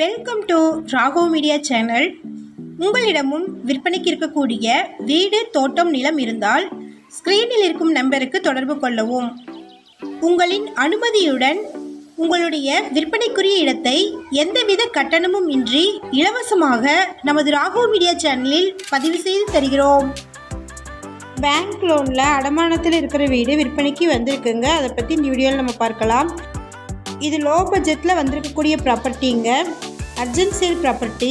Welcome to Rago media channel உங்களிடமும் விற்பனைக்கு இருக்கக்கூடிய வீடு தோட்டம் நிலம் இருந்தால் ஸ்க்ரீனில் இருக்கும் நம்பருக்கு தொடர்பு கொள்ளவும். உங்களின் அனுமதியுடன் உங்களுடைய விற்பனைக்குரிய இடத்தை எந்தவித கட்டணமும் இன்றி இலவசமாக நமது ராகோ மீடியா சேனலில் பதிவு செய்து தருகிறோம். பேங்க் லோனில் அடமானத்தில் இருக்கிற வீடு விற்பனைக்கு வந்திருக்குங்க. அதை பற்றி இந்த வீடியோவில் நம்ம பார்க்கலாம். இது லோ பட்ஜெட்டில் வந்திருக்கக்கூடிய ப்ராப்பர்ட்டிங்க அர்ஜென்ட் சேல் ப்ராப்பர்ட்டி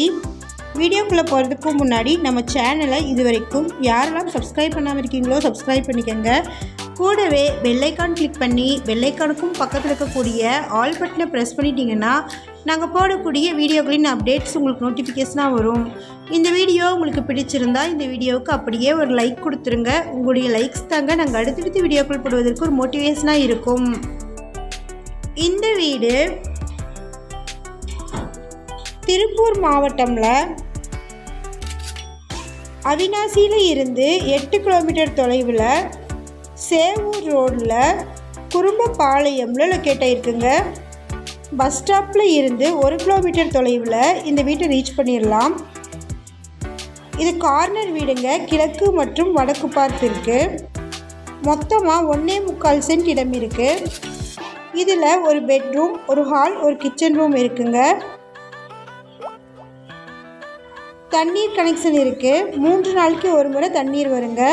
வீடியோக்குள்ளே போகிறதுக்கு முன்னாடி நம்ம சேனலை இது வரைக்கும் யாரெல்லாம் சப்ஸ்கிரைப் பண்ணாமல் இருக்கீங்களோ சப்ஸ்கிரைப் பண்ணிக்கோங்க. கூடவே பெல்லைக்கான் கிளிக் பண்ணி பெல்லைக்கானுக்கும் பக்கத்தில் இருக்கக்கூடிய ஆல் பட்டனை ப்ரெஸ் பண்ணிட்டீங்கன்னா நாங்கள் போடக்கூடிய வீடியோக்களின் அப்டேட்ஸ் உங்களுக்கு நோட்டிஃபிகேஷனாக வரும். இந்த வீடியோ உங்களுக்கு பிடிச்சிருந்தா இந்த வீடியோவுக்கு அப்படியே ஒரு லைக் கொடுத்துருங்க. உங்களுடைய லைக்ஸ் தாங்க நாங்கள் அடுத்தடுத்து வீடியோக்கள் போடுவதற்கு ஒரு மோட்டிவேஷனாக இருக்கும். இந்த வீடு திருப்பூர் மாவட்டம்ல அவினாசியில் இருந்து எட்டு கிலோமீட்டர் தொலைவில் சேவூர் ரோடில் குறும்பபாளையம்ல லொக்கேட் ஆகிருக்குங்க பஸ் ஸ்டாப்பில் இருந்து ஒரு கிலோமீட்டர் தொலைவில் இந்த வீட்டை ரீச் பண்ணிடலாம் இது கார்னர் வீடுங்க. கிழக்கு மற்றும் வடக்கு பார்த்து இருக்குது மொத்தமாக ஒன்றே முக்கால் சென்ட் இடம் இருக்குது இதில் ஒரு பெட்ரூம் ஒரு ஹால் ஒரு கிச்சன் ரூம் இருக்குங்க. தண்ணீர் கனெக்ஷன் இருக்குது மூன்று நாளைக்கு ஒரு முறை தண்ணீர் வருங்க.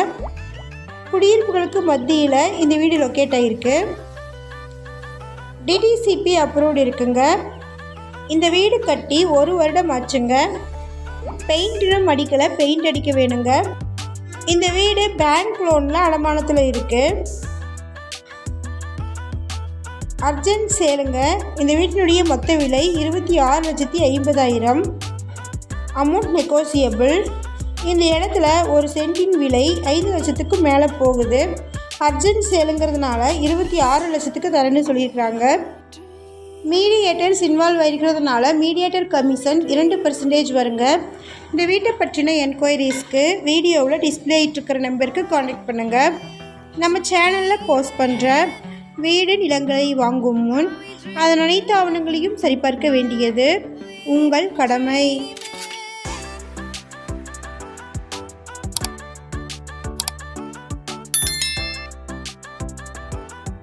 குடியிருப்புகளுக்கு மத்தியில் இந்த வீடு லொக்கேட் ஆகிருக்கு டிடிசிபி அப்ரூவ்டு இருக்குங்க. இந்த வீடு கட்டி ஒரு வருடம் ஆச்சுங்க. பெயிண்ட்டும் அடிக்கலை பெயிண்ட் அடிக்க வேணுங்க. இந்த வீடு பேங்க் லோனில் அடமானத்தில் இருக்குது அர்ஜென்ட் சேலுங்க இந்த வீட்டினுடைய மொத்த விலை இருபத்தி ஆறு லட்சத்தி ஐம்பதாயிரம். அமௌண்ட் நெகோசியபிள் இந்த இடத்துல ஒரு சென்டின் விலை ஐந்து லட்சத்துக்கு மேலே போகுது. அர்ஜென்ட் சேலுங்கிறதுனால இருபத்தி ஆறு லட்சத்துக்கு தரேன்னு சொல்லியிருக்கிறாங்க. மீடியேட்டர்ஸ் இன்வால்வ் ஆகிருக்கிறதுனால மீடியேட்டர் கமிஷன் இரண்டு பர்சன்டேஜ் வருங்க. இந்த வீட்டை பற்றின என்கொயரிஸ்க்கு வீடியோவில் டிஸ்பிளே ஆகிட்டுருக்கிற நம்பருக்கு காண்டாக்ட் பண்ணுங்கள் நம்ம சேனலில் போஸ்ட் பண்ணுற வீடு நிலங்களை வாங்கும் முன் அதன் அனைத்து ஆவணங்களையும் சரிபார்க்க வேண்டியது உங்கள் கடமை.